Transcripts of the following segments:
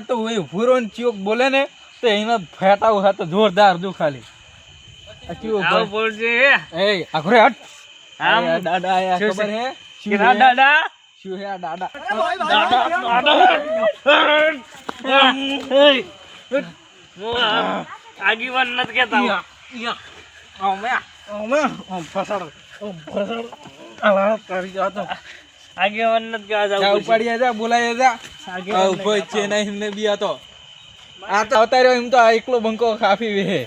તો એ ભૂરો ને ચિયોક બોલે ને તો એના ફેટાવું હા તો જોરદાર જો ખાલી. ભાઈ. બોલજે. એ આઘરે હટ. આમ આ આયા ખબર હે? કેરા હે? શું હે આ દાદા? હું આ આગેવાન નથી કહેતા હું. ઓમે ઓમે ઓમ ફસાડ. ઓમ ફસાડ. આલા કરી જા તો આગેવાન નથી કહેવા જા ઉપાડી જા બોલાય જા. આગેવાન ઊભો છે નહીં એમને બી આ આ તો અવતાર્યો એમ તો આ એકલો બંકો કાફી વેહે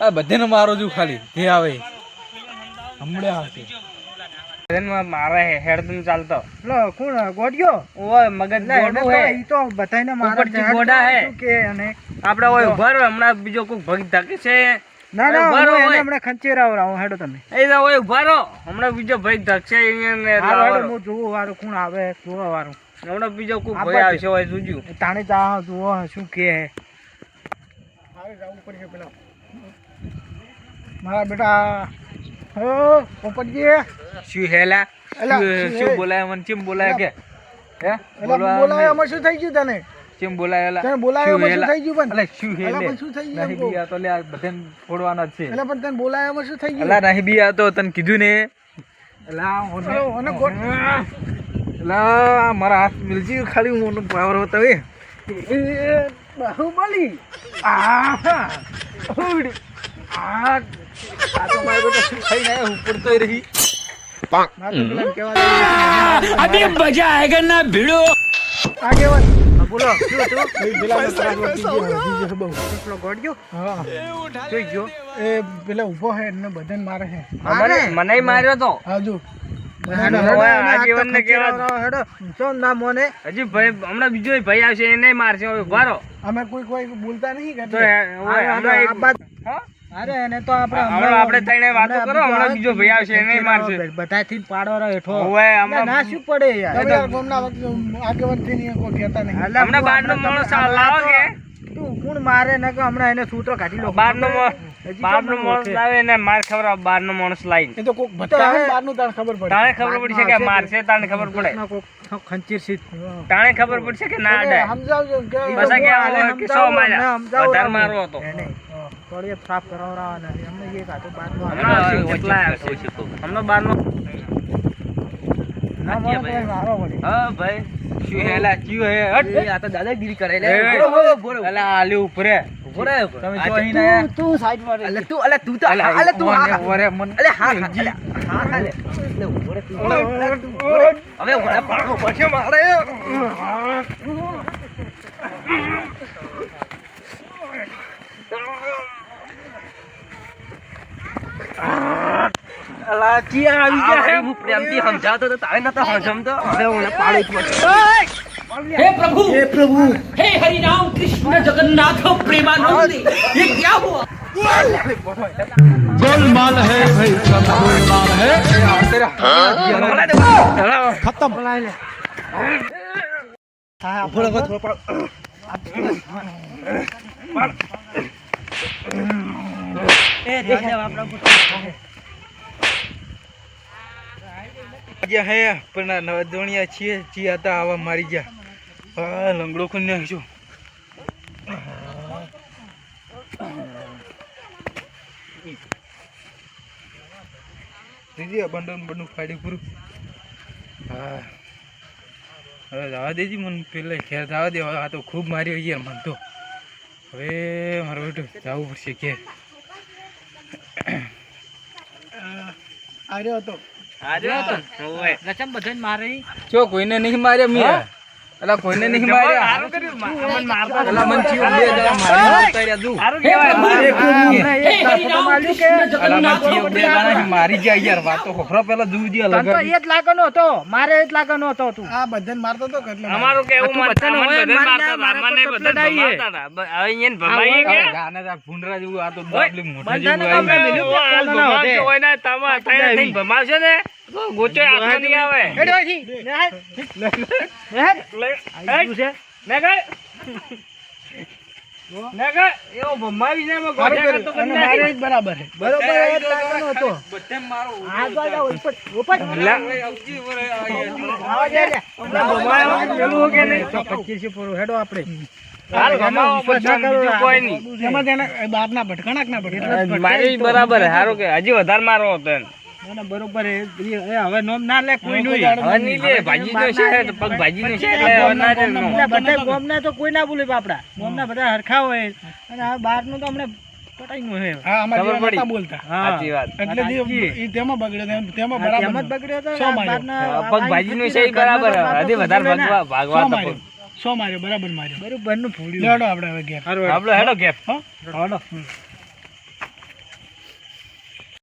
આ બધાને મારો છું ખાલી. જે આવે. હમણે આવશે. ટ્રેનમાં મારે હે હેડતું ચાલતો. લો કોણ ગોડિયો ઓય મગજ ના એને હે. ઈ તો બધાયને મારા ગોડા હે. કે અને આપણે ઓય ઊભા હમણાં બીજો કોઈ ભગ ધકે છે. ના ના ઊભા રહો હું એને ઓય. હમણાં હેડો તમે. એ તો ઓય ઊભા રહો. હમણાં બીજો ભાઈ ધક્ષે ને હેડો હું જોવું વારું કોણ આવે જોવા વારો હમણાં બીજો કોઈ ભાઈ આવશે હોય જોજો. તાણે જા જોવો શું કે. હે મારે જવું પડશે પેલા. મારા બેટા હો પોપટજી. શું હેલા શું? બોલાય મને? ચેમ બોલાય કે? હે? બોલાય બોલાવે શું થઈ ગયું તને? ચેમ બોલાયેલા તને બોલાવે શું શું થઈ ગયું પણ? અલા, શું હે લે? પણ શું થઈ ગયું નહીં બી આ તો લે આ બધાને ફોડવાના છે. એટલે પણ તને બોલાવે એમાં શું થઈ ગયું? અલા નહીં બી આ તો તને કીધું ને. અલા ઓને- ઓને ગોટ- મારા હાથ મિલજી ખાલી હું પાવર બતાવે એ. બાહુબલી આહા. ઉડ. આ આ તો મારો બેટો શું થઈ ના ઉપર તો રહી દે. અભી મજા આયેગા ના ભીડો. આગેવાન હા, બોલો શું બહુ. પેલો ગોડિયો હા. જોઈ ગયો. એ પેલા ઊભો હે એને બધાને મારે હે. મને મને માર્યો તો. હા હવે આગેવાનને કહેવા હેડો. શું નામ મોને હજી ભાઈ હમણાં બીજો ભાઈ આવશે એને મારશે. રહો. અમે કોઈ કોઈ બોલતા નહીં કે અરે એને તો આપણે હમણાં આપણે ત્રણે વાતો કરો, હમણાં બીજો ભાઈ આવશે, એને મારશે. બધાથી પાડો હેઠો. ઓય, હમણાં- ના શું પડે યાર? તમે યાર ગામના આગેવાનથી કોઈ કહેતા નહીં. હમણાં બહારનો માણસ લાવો કે? તું કોણ મારે? ને કે હમણાં એને સૂત્રો કાઢી લો બહારનો માણસ લાવે માર એ તો કોક બતાવે બહારનું તાણ ખબર પડે. તાણે ખબર પડશે કે મારશે તાણે ખબર પડે. કોક ખંચીર તાણે ખબર પડશે કે ના અડે સમજાવજો કે સો મારો માર્યા. વધારે આપણે. હતો. તળિયે સાફ કરાવવાના છે. અમને એક હાથો બારનો અમને હમણાં કેટલા અલા ચિયા આવી આ ગયા હે હું પ્રેમથી સમજાવતો તો તારે નતો સમજતો હવે ઓલા પાડો જ પછી हे प्रभु हे प्रभु हे हरि राम कृष्ण जगन्नाथ प्रेमानंद ये क्या हुआ गोलमाल है भाई सब गोलमाल है હા, જ્યાં હે, પણ આ નવદોણિયા છીએ, જી હતા આવા મારી ગયા. હા લંગડો ખુન નાખજો દીદી બંડન બંડું ફાડી પૂરું. હા. હવે જવા દેજી મને પેલા ઘેર જવા દે. આ તો ખૂબ માર્યો યાર, મન તો. હવે મારો બેટો જવું પડશે ઘેર. આવ્યો હતો જો કોઈને નહીં માર્યા મેં એટલે કોઈને નહીં માર્યા. મારી જાય યાર વાતો ખોફરો પેલા દૂર જે અલગ એ જ લાગનો હતો. મારે એ જ લાગનો હતો તું. આ બધાને મારતો હતો એટલે અમારું કેવું બધાને મારતા મને બધાને મારતા હવે એને ભમાઈ ગયા ગાના તા ભુંડરા જેવું આ તો બાપલી મોટી જેવું બધાને કામ મેલ્યું હોય ના તમા થઈ ભમાવશે ને? ગોચો હાથમાં નહીં આવે. લે, એવો. બરાબર છે. બરોબર એ લાગવાનો હતો આ તો આજા ઉપર ઉપર લા. આવા દે પેલું કે નહીં? હેડો આપણે. મારી બરાબર હારો કે હજી વધારે મારો હતો બરોબર એ એ હવે નોમ ના લે કોઈ નહીં હવે નહીં લે ભાજી નો છે પગ ભાજી નો છે એટલે ના લે. બધા ગોમના તો કોઈ ના બોલે બાપડા. ગોમના બધા હરખા હોય. અને આ બહારનું તો હમણે બરાબર માર્યો. પગ ભાજી નો છે ઈ બરાબર. હજી વધારે ભાગવા ભાગવા સો માર્યો સો માર્યો બરાબર માર્યો. બરોબરનું ફૂડ્યું. લેડો હવે ઘેર આપણો હેડો ગેપ. હેડો.